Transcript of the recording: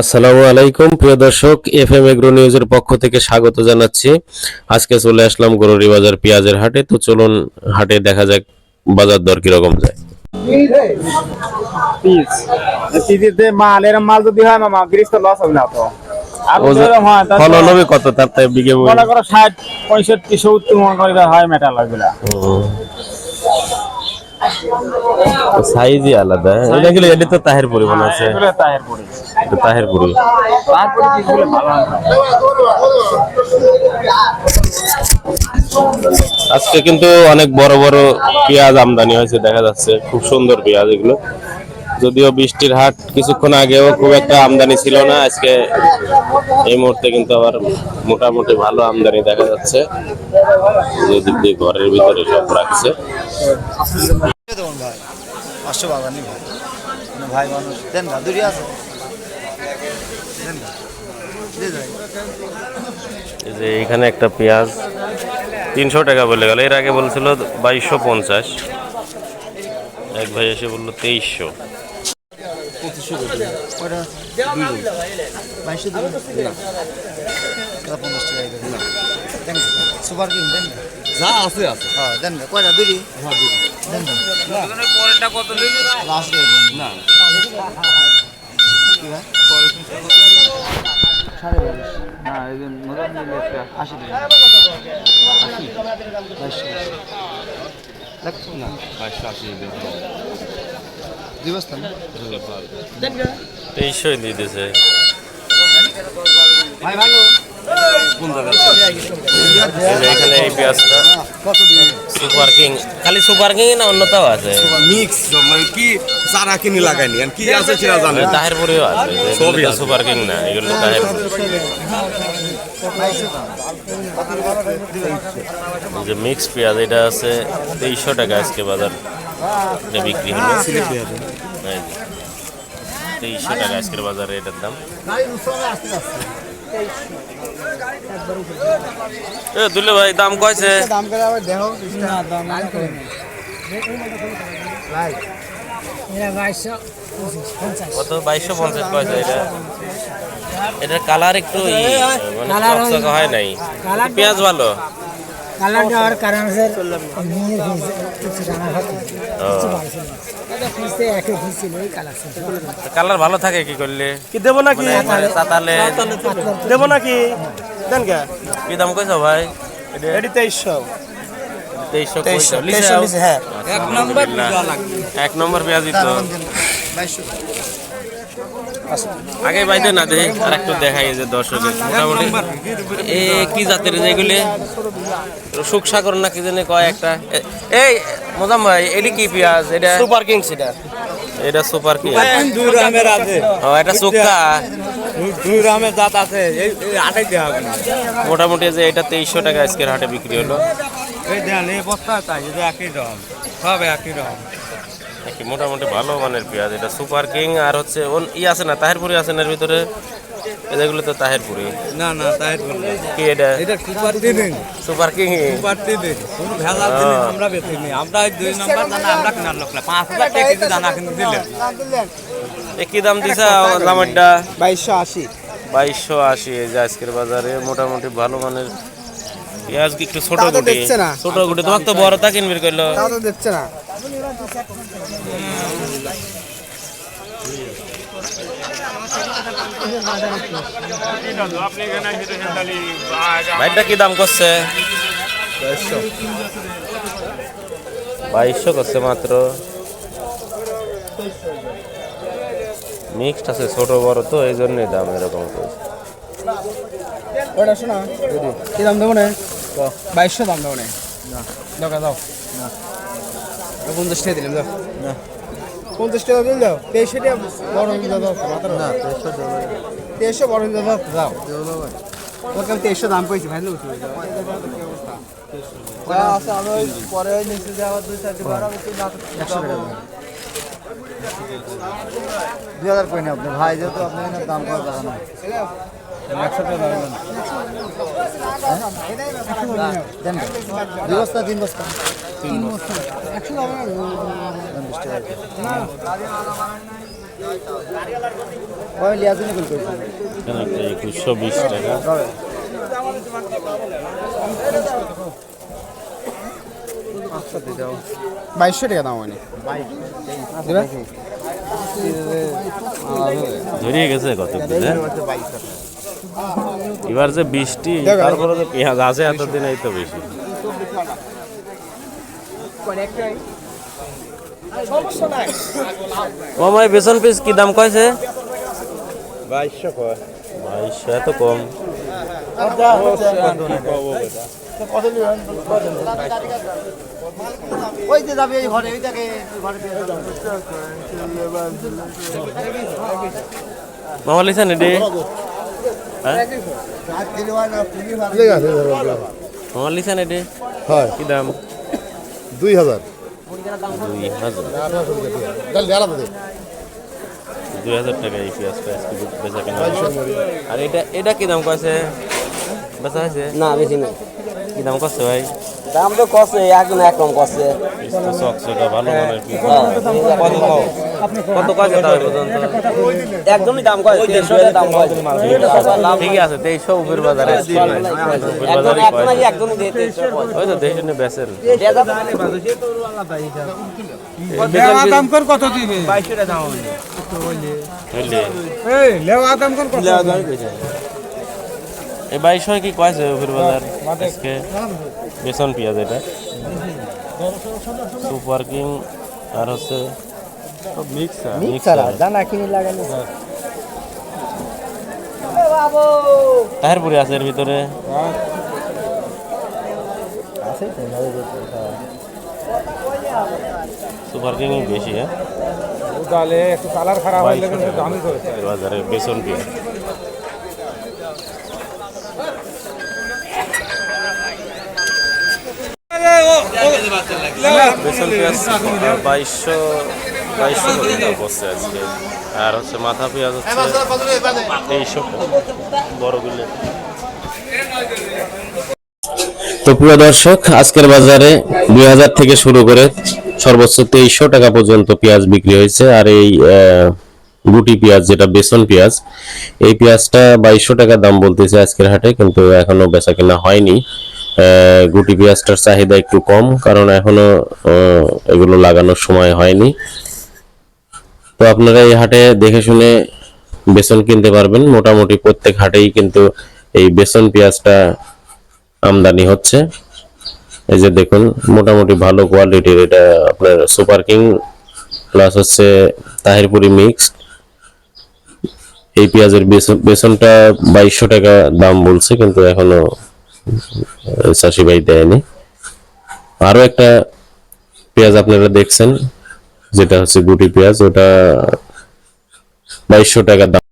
আসসালামু আলাইকুম। প্রিয় দর্শক এফ এম এগ্রো নিউজের পক্ষ থেকে স্বাগত জানাচ্ছি। আজকে চলে আসলাম গরুরি বাজার পেঁয়াজের হাটে। তো চলুন হাটে দেখা যাক বাজার দর কীরকম যায়। মাল এরম মাল যদি হয় মামা গৃহস্থ লস হবে না তো। হয় ফলন হবে কত? তার তাই বিঘে মূল্য? মনে করো ষাট পঁয়ষট্টি সত্তর মনে করি হয় মেটাল হুম। তো সাইজই আলাদা। এটা গেলে এটা তো তাহের পরিমাণ আছে। এগুলো তাহের পড়ে এটা। আজকে কিন্তু অনেক বড় বড় পেঁয়াজ আমদানি হয়েছে দেখা যাচ্ছে। খুব সুন্দর পেঁয়াজ এগুলো। যদিও বৃষ্টির হাট কিছুক্ষণ আগেও খুব একটা আমদানি ছিল না আজকে এই মুহূর্তে কিন্তু আবার মোটামুটি ভালো আমদানি দেখা যাচ্ছে। যেদিক দিয়ে ঘরের ভিতরে সব রাখছে। ভাই। পাঁচশো বাগানি ভাই। মানে ভাই মানুষ। দেন না দূরে আছে দেন না যে এখানে একটা পেঁয়াজ তিনশো টাকা বলে গেল। এর আগে বলছিল বাইশশো পঞ্চাশ। এক ভাই এসে বলল তেইশশো। সুপার কিং না যা আছে আছে। হ্যাঁ দেন না কয়টা দুরি হ্যাঁ দুরি দেন দেন। লাস্ট দেবেন না। কি ভাই? না এই যে মোজাম নিলে একটা আশি টাকা আশি। বাইশশো দেখছ না? আশি দুই বস্তা না? ভাই ভালো কোন জায়গা এখানে এই পেঁয়াজটা। Super king. খালি সুপার কিং না অন্যটাও আছে? মিক্স কি চারা কিনে লাগাইনি আর কি আছে সেটা জানে। তাহের আছে সবই সুপার কিং না এগুলো যে মিক্স পেঁয়াজ এটা আছে তেইশশো টাকা আজকে বাজার। বিক্রি হলো। তেইশশো টাকা আজকের বাজারে এটার দাম। এ দুলে ভাই দাম কয়ছে? দাম করে আবার দেখো না দাম না। করে ভাই কত? বাইশশো পঞ্চাশ কয়ছে এটা? এটার কালার একটু ই, মানে হয় নাই। পেঁয়াজ ভালো? কালার দেওয়ার কারণ ওই কালার ভালো থাকে কি করলে? কি দেবো নাকি? মানে দেবো নাকি? দেন কে? কি দাম কইছো ভাই? এটি তেইশশো। তেইশশো তেইশশো হ্যাঁ। এক নম্বর এক নম্বর পেঁয়াজই তো আগে বাইতে না দেখি আর একটু দেখাই যে দর্শকে মোটামুটি এ কি জাতের যে এগুলি? সুখ সাগর না কি জানি কয় একটা। এ- এই মোজাম ভাই এটি কি পেঁয়াজ? এটা সুপার কিং সেটা এটা সুপার কি দুই রামের আছে। ও এটা সুক্কা। দুই রামের জাত আছে এই হবে না। মোটামুটি যে এটা তেইশশো টাকা আজকের হাটে বিক্রি হলো। এই দেন এই বস্তা তাই একই রকম সব একই রকম। মোটামুটি ভালো মানের পেঁয়াজ এটা সুপার কিং আর হচ্ছে ওন ই আছে না তাহেরপুরি আছে না এর ভিতরে? এই তো তাহেরপুরি। না না বলব কি এটা? এটা সুপার দিন সুপার কিং। সুপার দিন কোনো ভেজাল জিনিস আমরা আমরা দুই নম্বর দানা আমরা কেনার লোক না। পাঁচ হাজার টাকা কেজি দানা কিন্তু দিলেন। কি দাম দিছে জামারটা বাইশশো আশি। বাইশশো আশি এই যে আজকের বাজারে মোটামুটি ভালো মানের পেঁয়াজ কি একটু ছোট গুটি? ছোট গুটি তোমার তো বড় তা কিনবি করল। তাও তো দেখছে না। ভাইটা কি দাম করছে? বাইশশো করছে মাত্র। মিক্সড আছে ছোট বড় তো এই জন্যই দাম এরকম করছে। ওটা শোনা? কি দাম দেবো না? বাইশশো দাম দেবো না। দাও দাও। পঞ্চাশ টাকা দিলাম দাও। না। পঞ্চাশ টাকা দিল দাও তেইশশো টাকা বড় দাও। না তেইশশো তেইশশো বড় দাও। দাও তোকে তেইশশো দাম পেয়েছি ভাই লোক পরে ওই নিচে যাওয়া দুই চারটি বারো একশো টাকা দুই হাজার কই না আপনি ভাই যেহেতু এখানে দাম করা টাকা না একশো টাকা দেন দুই বস্তা তিন বস্তা। তিন বস্তা। একশো টাকা ওই লিয়া কল করছি। একুশশো বিশ টাকা। বাইশশো টাকা দাম হয়নি। দিবে? ধরিয়ে গেছে কত এবার যে বৃষ্টি তারপরে যে পেঁয়াজ আছে এতদিন এই তো বেশি ও ভাই বেসন পিস কি দাম কয়েছে বাইশশো এত কম। ওই যে যাবে ওই ঘরে ওইটাকে ঘরে মামা লিছেন এটি? হ্যাঁ? মামা লিছেন এটি? হয়। কি দাম? দুই হাজার। দুই হাজার। দুই হাজার টাকা এই পেঁয়াজটা আজকে বেচা কেনা আর এটা এটা কি দাম কয়েছে বেচা হয়েছে? না বেশি না। কি দাম করছে ভাই? দাম তো কষে একদম একদম কষে চকচকা ভালো পিস কত কত কয়েছে তাও পর্যন্ত? একদমই দাম কয় দেড়শো দাম কয়। ঠিক আছে তেইশশো উপর বাজারে ওই তো দেশে নিয়ে বেচেন। দাম কর কত দিবে? বুঝলি এই লেওয়া দাম কর কত এই বাইশ হয় কি কয়েছে উপর বাজার? আজকে বেসন পেঁয়াজ এটা। সুপার কিং আর হচ্ছে মিক্সার মিক্সার জানা কিনে লাগানো। তাহেরপুরি আছে এর ভিতরে। সুপার কিং বেশি হ্যাঁ? তাহলে একটু কালার খারাপ দামি করে বাজারে বেসন পেঁয়াজ। বেসন পেঁয়াজ বাইশশো বাইশশো পড়ছে আজকে আর হচ্ছে মাথা পেঁয়াজ হচ্ছে তেইশশো বড়গুলো তো প্রিয় দর্শক আজকের বাজারে দুই হাজার থেকে শুরু করে সর্বোচ্চ তেইশশো টাকা পর্যন্ত পেঁয়াজ বিক্রি হয়েছে আর এই আহ, গুটি পেঁয়াজ যেটা বেসন পেঁয়াজ এই পেঁয়াজটা বাইশশো টাকা দাম বলতেছে আজকের হাটে কিন্তু এখনও বেচা কেনা হয়নি গুটি পেঁয়াজটার চাহিদা একটু কম, কারণ এখনও এগুলো লাগানোর সময় হয়নি। তো আপনারা এই হাটে দেখে শুনে বেসন কিনতে পারবেন। মোটামুটি প্রত্যেক হাটেই কিন্তু এই বেসন পেঁয়াজটা আমদানি হচ্ছে। এই যে দেখুন, মোটামুটি ভালো কোয়ালিটির এটা আপনার সুপার কিং প্লাস হচ্ছে তাহিরপুরি মিক্স এই পেঁয়াজের বেসন বেসনটা বাইশশো টাকা দাম বলছে, কিন্তু এখনও চাষি ভাই দেয়নি। আরও একটা পেঁয়াজ আপনারা দেখছেন, যেটা হচ্ছে গুটি পেঁয়াজ, ওটা বাইশশো টাকা দাম।